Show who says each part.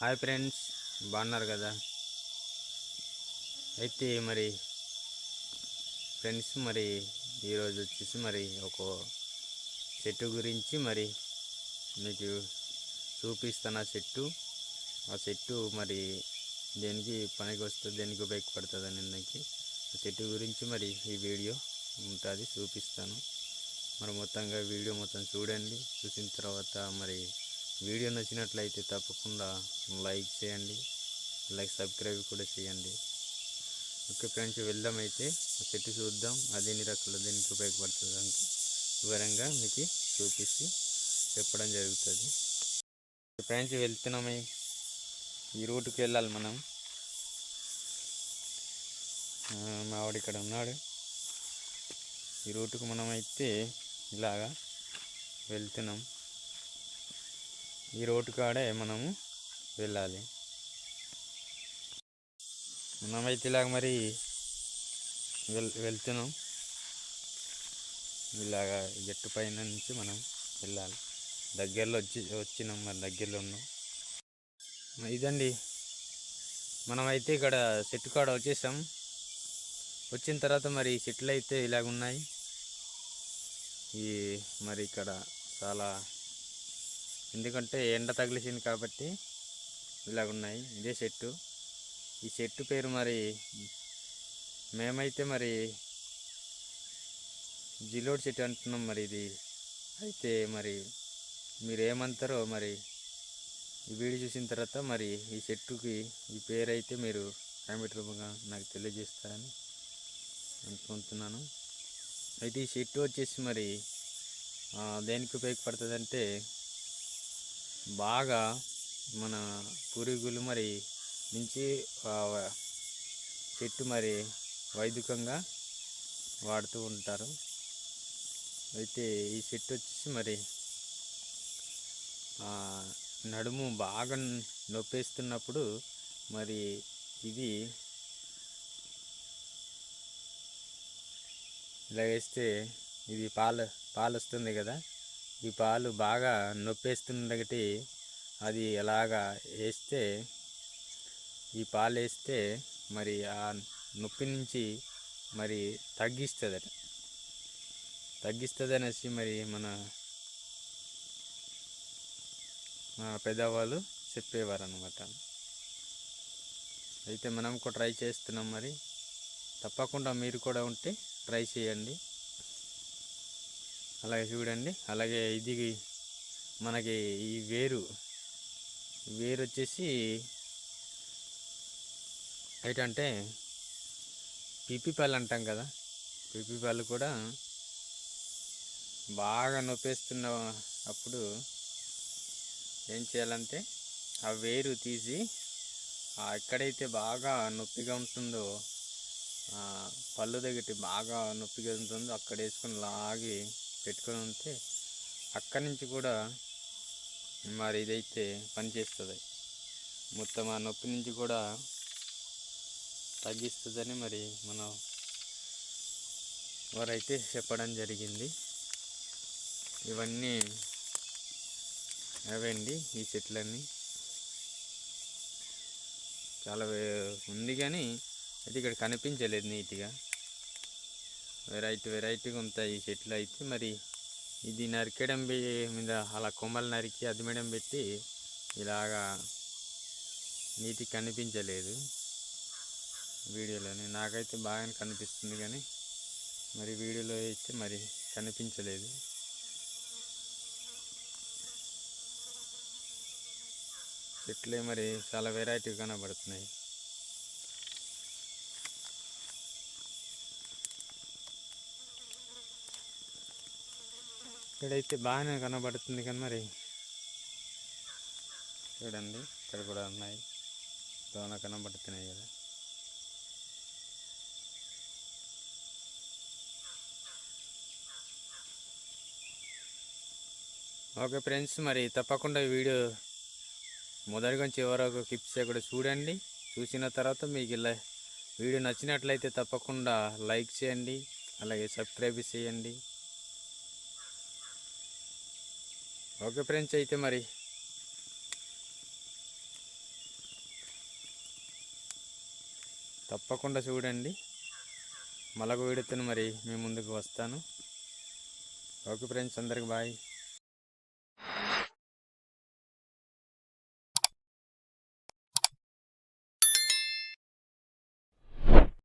Speaker 1: Hi friends బాగున్నారు కదా? అయితే మరి ఫ్రెండ్స్ మరి ఈరోజు వచ్చేసి మరి ఒక చెట్టు గురించి మరి మీకు చూపిస్తాను ఆ చెట్టు. ఆ చెట్టు మరి దేనికి పనికి వస్తుంది దేనికి ఉపయోగపడుతుంది అని ఆ చెట్టు గురించి మరి ఈ వీడియో ఉంటుంది చూపిస్తాను. మరి మొత్తంగా వీడియో మొత్తం చూడండి చూసిన తర్వాత మరి వీడియో నచ్చినట్లయితే తప్పకుండా లైక్ చేయండి లైక్ సబ్స్క్రైబ్ కూడా చేయండి. ఓకే ఫ్రెండ్స్ వెళ్దాం అయితే. ఆ చెట్టు చూద్దాం అది ఎన్ని రకాల దీనికి ఉపయోగపడుతుంది అని వివరంగా మీకు చూపిస్తే చెప్పడం జరుగుతుంది. ఫ్రెండ్స్ వెళ్తున్నామే ఈ రూట్కి వెళ్ళాలి మనం. మావాడు మా ఇక్కడ ఉన్నాడు. ఈ రూటుకు మనమైతే ఇలాగా వెళ్తున్నాం. ఈ రోడ్డు కాడే మనము వెళ్ళాలి. మనమైతే ఇలాగ మరి వెల్ వెళ్తున్నాం. ఇలాగా జట్టు పైన నుంచి మనం వెళ్ళాలి. దగ్గరలో వచ్చి వచ్చినాం మరి దగ్గరలో ఉన్నాం. ఇదండి. మనమైతే ఇక్కడ చెట్టు కాడ వచ్చేసాం. వచ్చిన తర్వాత మరి చెట్లు అయితే ఇలాగ ఉన్నాయి ఈ మరి ఇక్కడ చాలా ఎందుకంటే ఎండ తగిలిసింది కాబట్టి ఇలాగున్నాయి. ఇదే చెట్టు. ఈ చెట్టు పేరు మరి మేమైతే మరి జిలోడ్ చెట్టు అంటున్నాం మరి ఇది. అయితే మరి మీరు ఏమంటారో మరి ఈ వీడియో చూసిన తర్వాత మరి ఈ చెట్టుకి ఈ పేరు అయితే మీరు కామెంట్ రూపంగా నాకు తెలియజేస్తారని అనుకుంటున్నాను. అయితే ఈ చెట్టు వచ్చేసి మరి దేనికి ఉపయోగపడుతుంది అంటే బాగా మన పురుగులు మరి నుంచి చెట్టు మరి వైదికంగా వాడుతూ ఉంటారు. అయితే ఈ చెట్టు వచ్చేసి మరి నడుము బాగా నొప్పేస్తున్నప్పుడు మరి ఇది ఇలా వేస్తే ఇది పాలు పాలు వస్తుంది కదా. ఈ పాలు బాగా నొప్పేస్తున్నగటి అది అలాగా వేస్తే ఈ పాలు వేస్తే మరి ఆ నొప్పి నుంచి మరి తగ్గిస్తుందట. తగ్గిస్తుంది అనేసి మరి మన మా పెద్దవాళ్ళు చెప్పేవారు అనమాట అయితే మనం కూడా ట్రై చేస్తున్నాం మరి. తప్పకుండా మీరు కూడా ఉంటే ట్రై చేయండి. అలాగే చూడండి. అలాగే ఇది మనకి ఈ వేరు. వేరు వచ్చేసి ఏంటంటే పిపిపాలు అంటాం కదా. పిపిపాలు కూడా బాగా నొప్పేస్తున్న అప్పుడు ఏం చేయాలంటే ఆ వేరు తీసి ఆ ఎక్కడైతే బాగా నొప్పిగా ఉంటుందో పళ్ళు దగ్గర బాగా నొప్పిగా ఉంటుందో అక్కడ వేసుకొని లాగి పెట్టుకొని ఉంటే అక్కడి నుంచి కూడా మరి ఇదైతే పనిచేస్తుంది. మొత్తం ఆ నొప్పి నుంచి కూడా తగ్గిస్తుందని మరి మన వారైతే చెప్పడం జరిగింది. ఇవన్నీ అవండి ఈ చెట్లన్నీ. చాలా ఉంది కానీ అయితే ఇక్కడ కనిపించలేదు నీట్గా. వెరైటీ వెరైటీగా ఉంటాయి ఈ చెట్లు అయితే. మరి ఇది నరికేయడం బి- మీద అలా కొమ్మలు నరికి అదిమేయడం పెట్టి ఇలాగా నీటి కనిపించలేదు వీడియోలోని. నాకైతే బాగానే కనిపిస్తుంది కానీ మరి వీడియోలో అయితే మరి కనిపించలేదు. చెట్లే మరి చాలా వెరైటీ కనబడుతున్నాయి. ఇక్కడైతే బాగానే కనబడుతుంది కానీ మరి. చూడండి ఇక్కడ కూడా ఉన్నాయి. దోన కనబడుతున్నాయి కదా. ఓకే ఫ్రెండ్స్ మరి తప్పకుండా ఈ వీడియో మొదటి నుంచి చివరకు కిప్స్ కూడా చూడండి. చూసిన తర్వాత మీకు ఇలా వీడియో నచ్చినట్లయితే తప్పకుండా లైక్ చేయండి అలాగే సబ్స్క్రైబ్ చేయండి. ఓకే ఫ్రెండ్స్ అయితే మరి తప్పకుండా చూడండి మలగ వీడితో మరి మీ ముందుకు వస్తాను ఓకే ఫ్రెండ్స్ అందరికి బాయ్